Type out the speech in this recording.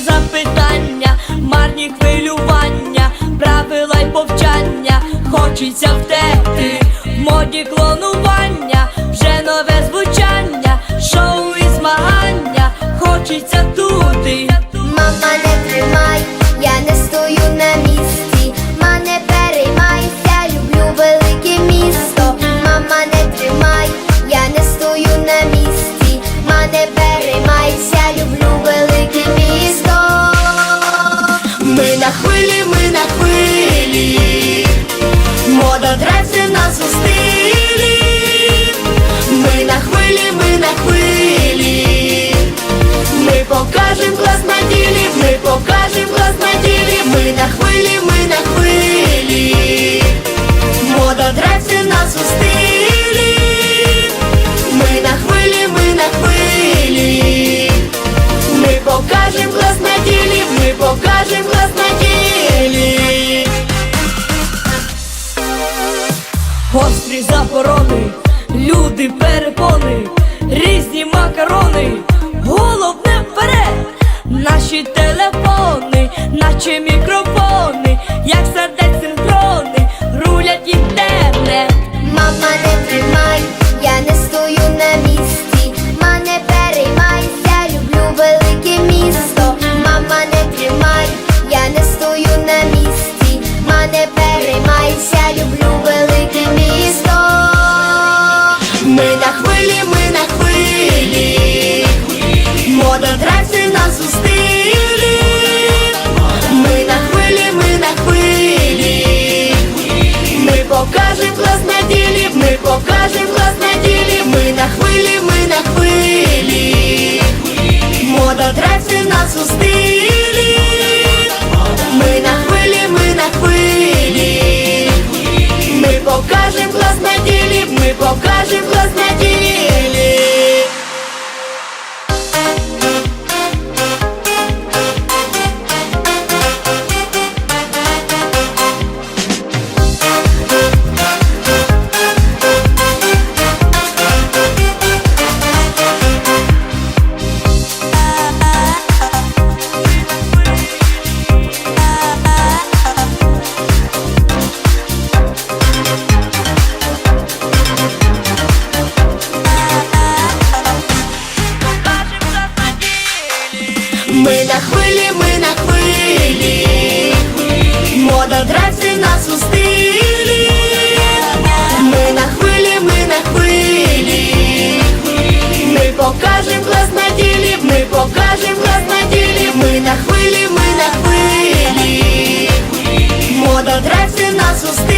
Запитання, марні хвилювання, правила й повчання, хочеться втекти, в моді клонування, на хвилі, ми на хвилі, мода це нас у стилі. Ми на хвилі, ми на хвилі, ми покажем клас на ділі, ми покажем клас на ділі, ми на хвилі, ми на хвилі, мода це нас у стилі. Ми на хвилі, ми на хвилі. Ми покажем клас на ділі, ми покажем клас Гострі заборони, люди перепони, різні макарони, головне вперед, наші телефони, наче мікрофони, як сердець Ми на хвилі, ми на хвилі, мода драться нас у стилі. Ми на хвилі, ми на хвилі. Ми покажем клас на ділі, ми покажем клас на ділі, ми на хвилі, ми на хвилі. Мода драться нас у стилі.